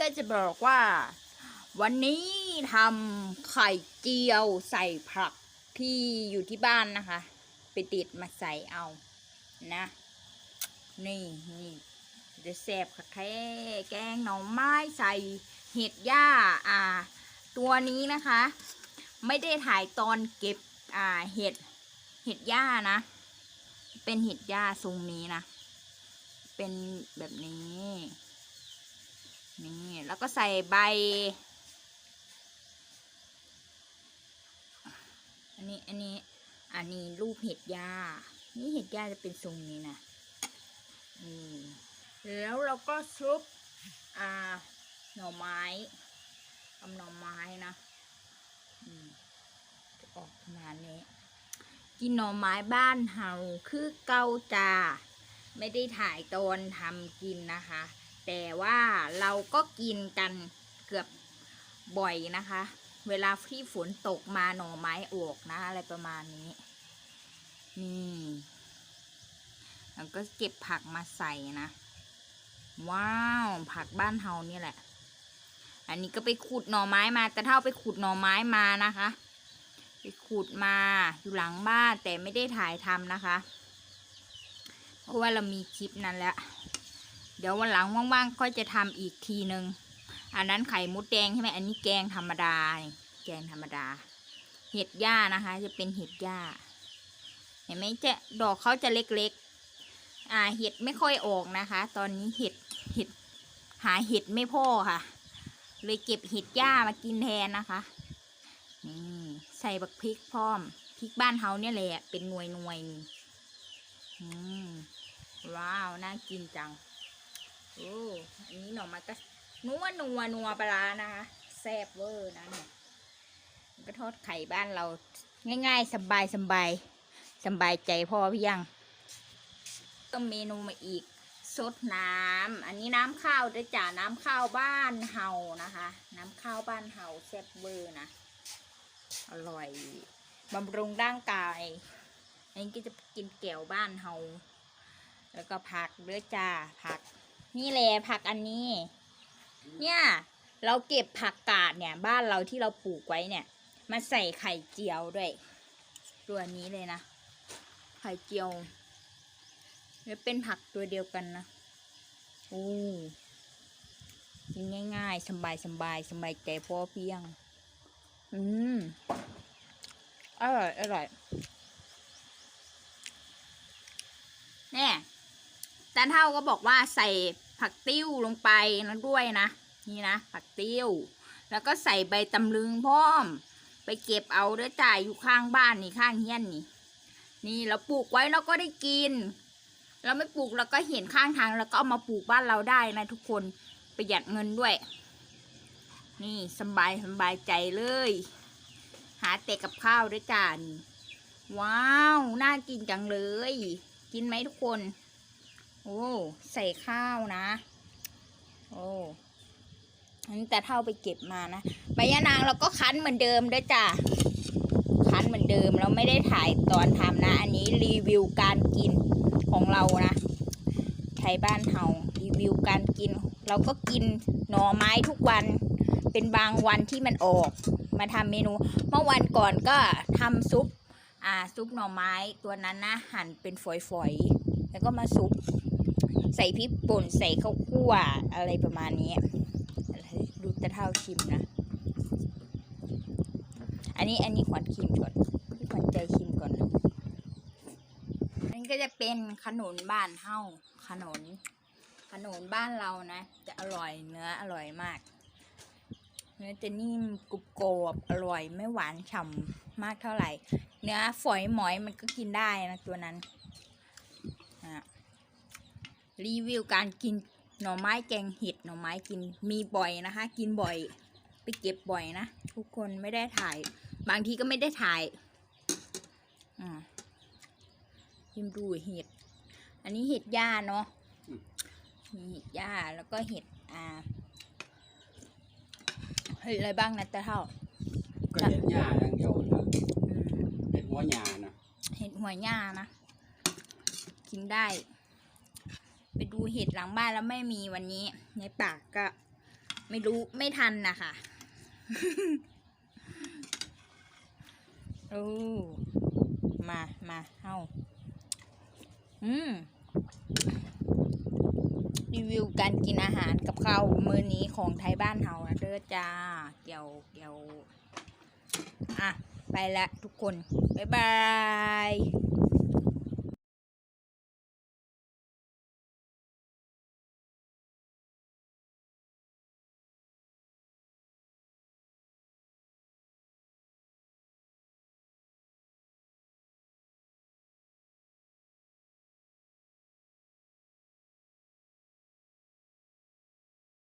ก็จะบอกว่า วันนี้ทำไข่เจียวใส่ผักที่อยู่ที่บ้านนะคะ ไปติดมาใส่เอานะ นี่นี่จะแซ่บค่ะแค่แกงหน่อไม้ใส่เห็ดหญ้าอ่า ตัวนี้นะคะ ไม่ได้ถ่ายตอนเก็บอ่าเห็ดเห็ดหญ้านะ เป็นเห็ดหญ้าทรงนี้นะ เป็นแบบนี้ นี่แล้วก็ใส่ใบ อันนี้อันนี้อันนี้รูปเห็ดหญ้านี่เห็ดหญ้าจะเป็นทรงนี้นะอืมแล้วเราก็ซุปอ่าหน่อไม้ทำหน่อไม้นะอืมจะออกประมาณนี้ กินหน่อไม้บ้านเฮาคือเกาจาไม่ได้ถ่ายตอนทำกินนะคะ แต่ว่าเราก็กินกันเกือบบ่อยนะคะ เวลาที่ฝนตกมาหน่อไม้ออกนะ อะไรประมาณนี้ นี่แล้วก็เก็บผักมาใส่นะ ว้าว ผักบ้านเฮานี่แหละ อันนี้ก็ไปขุดหน่อไม้มา แต่เท่าไปขุดหน่อไม้มานะคะ ไปขุดมาอยู่หลังบ้านแต่ไม่ได้ถ่ายทำนะคะ เพราะว่าเรามีคลิปนั้นแล้ว เดี๋ยววันหลังว่างๆก็จะทำอีกทีนึง อันนั้นไข่มดแดงใช่ไหมอันนี้แกงธรรมดา แกงธรรมดา เห็ดหญ้านะคะ จะเป็นเห็ดหญ้า เห็นไหมจะดอกเขาจะเล็กๆ อ่า เห็ดไม่ค่อยออกนะคะ ตอนนี้เห็ด เห็ด หาเห็ดไม่พ่อค่ะ เลยเก็บเห็ดหญ้ามากินแทนนะคะ นี่ใส่บักพริกพร้อม พริกบ้านเฮาเนี่ยแหละ เป็นหน่วยหน่วยนี่อืมว้าว น่ากินจัง โอ้อันนี้หน่อไม้ก็นัวนัวนัวปลานะคะแซ่บเวอร์นะเนี่ยก็ทอดไข่บ้านเราง่าย ๆ สบายสบายสบายใจพ่อพี่ยังก็เมนูมาอีกซดน้ำ อันนี้น้ำข้าวด้วยจ้าน้ำข้าวบ้านเฮานะคะ น้ำข้าวบ้านเฮาแซ่บเวอร์นะ อร่อยบำรุงร่างกาย อันนี้ก็จะกินแก้วบ้านเฮา แล้วก็ผักด้วยจ้าผัก นี่แหละผักอันนี้ เนี่ย เราเก็บผักกาดเนี่ย บ้านเราที่เราปลูกไว้เนี่ย มาใส่ไข่เจียวด้วย ตัวนี้เลยนะ ไข่เจียวแล้วเป็นผักตัวเดียวกันนะโอ้กินง่าย ๆ สบายสบายสบายใจพอเพียง อืม อร่อย อร่อยเนี่ย จานเท่าก็บอกว่าใส่ผักติ้วลงไปนะด้วยนะ นี่นะ ผักติ้ว แล้วก็ใส่ใบตำลึงพร้อม ไปเก็บเอาเด้อจ่ายอยู่ข้างบ้านนี่ข้างเฮี้ยนนี่ นี่เราปลูกไว้เราก็ได้กิน เราไม่ปลูกเราก็เห็นข้างทางแล้วก็เอามาปลูกบ้านเราได้นะทุกคนประหยัดเงินด้วย นี่สบายสบายใจเลย หาแต่กับข้าวด้วยจานว้าว น่ากินจังเลย กินไหมทุกคน โอ้ใส่ข้าวนะ โอ้อันนี้แต่เท่าไปเก็บมานะใบยะนางเราก็คั้นเหมือนเดิมด้วยจ้ะคั้นเหมือนเดิมเราไม่ได้ถ่ายตอนทำนะ อันนี้รีวิวการกินของเรานะไทยบ้านเฮารีวิวการกิน เราก็กินหน่อไม้ทุกวัน เป็นบางวันที่มันออก มาทำเมนู เมื่อวันก่อนก็ทำซุป อ่าซุปหน่อไม้ตัวนั้นนะหั่นเป็นฝอยๆแล้วก็มาซุป ใส่พริกป่นใส่ข้าวคั่วอะไรประมาณนี้ดูตะเท่าชิมนะ อันนี้อันนี้ขวัญชิมก่อนพี่ขวัญใจชิมก่อนอันนี้ก็จะเป็นขนุนบ้านเฮ้าขนุนขนุนบ้านเรานะ จะอร่อยเนื้ออร่อยมากเนื้อจะนิ่มกรุบกรอบอร่อยไม่หวานฉ่ำมากเท่าไหร่ เนื้อฝอยหมอยมันก็กินได้นะตัวนั้น รีวิวการกินหน่อไม้แกงเห็ดหน่อไม้กินมีบ่อยนะคะ กินบ่อย ไปเก็บบ่อยนะทุกคนไม่ได้ถ่าย บางทีก็ไม่ได้ถ่ายอ่าชิมดูเห็ด อันนี้เห็ดหญ้าเนาะมีเห็ดหญ้าแล้วก็เห็ดอ่าเห็ดอะไรบ้างนะตาเท่าก็เห็ดหญ้าอย่างเดียวนะอืมเห็ดหัวหญ้านะเห็ดหัวหญ้านะกินได้ ไปดูเห็ดหลังบ้านแล้วไม่มีวันนี้ ในปากก็ไม่รู้ไม่ทันนะคะโอ้มามาเอาอืมรีวิวการกินอาหารกับข้าวมื้อนี้ของไทยบ้านเฮาเด้อจ้า เกี่ยวเกี่ยวอะ ไปละทุกคน บ๊ายบาย